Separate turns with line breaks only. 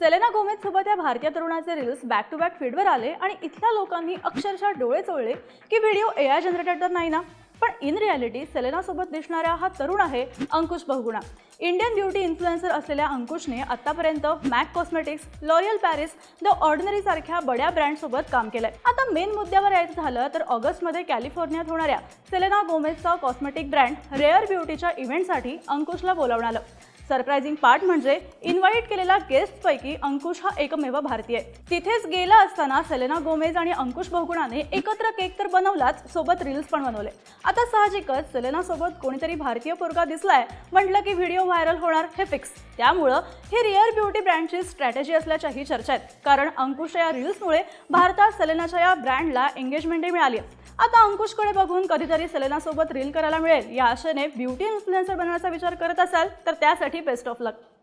Selena Gomez सोबत या भारतीय तरुणाचे रील्स बॅक टू बॅक फीडवर आले आणि इथल्या लोकांनी अक्षरशः डोळे चोळले की व्हिडिओ ए आय जनरेटेड तर नाही ना? पण इन रियालिटी सेलेनासोबत दिसणारा हा तरुण आहे Ankush Bahuguna. Indian beauty influencer असलेल्या अंकुशने आतापर्यंत MAC cosmetics L'Oreal Paris The Ordinary सारख्या बड्या ब्रँडसोबत काम केलंय. आता मेन मुद्द्यावर यायचं झालं तर ऑगस्टमध्ये कॅलिफोर्नियात होणाऱ्या सेलेना गोमेजचा कॉस्मेटिक ब्रँड रेअर ब्युटीच्या इव्हेंटसाठी अंकुशला बोलावण्यात आलं. सरप्राइझिंग पार्ट म्हणजे इन्व्हाइट केलेला गेस्टपैकी अंकुश हा एकमेव भारतीय. आहे. तिथेच गेला असताना सेलेना गोमेज आणि अंकुश बहुगुणाने एकत्र केक तर बनवलाच सोबत रील्स पण बनवले. आता साहजिकच सेलेना सोबत कोणीतरी भारतीय पोरगा दिसलाय म्हटलं की व्हिडिओ व्हायरल होणार हे फिक्स त्यामुळं ही रिअर ब्युटी ब्रँडची स्ट्रॅटेजी असल्याच्याही चर्चा आहेत. कारण अंकुशच्या या रील्समुळे भारतात सेलेनाच्या या ब्रँडला एंगेजमेंटही मिळाली आता अंकुशकडे बघून कधीतरी सेलेनासोबत रील करायला मिळेल या आशेने ब्युटी इन्फ्लुएन्सर बनण्याचा विचार करत असाल तर त्यासाठी Best of luck.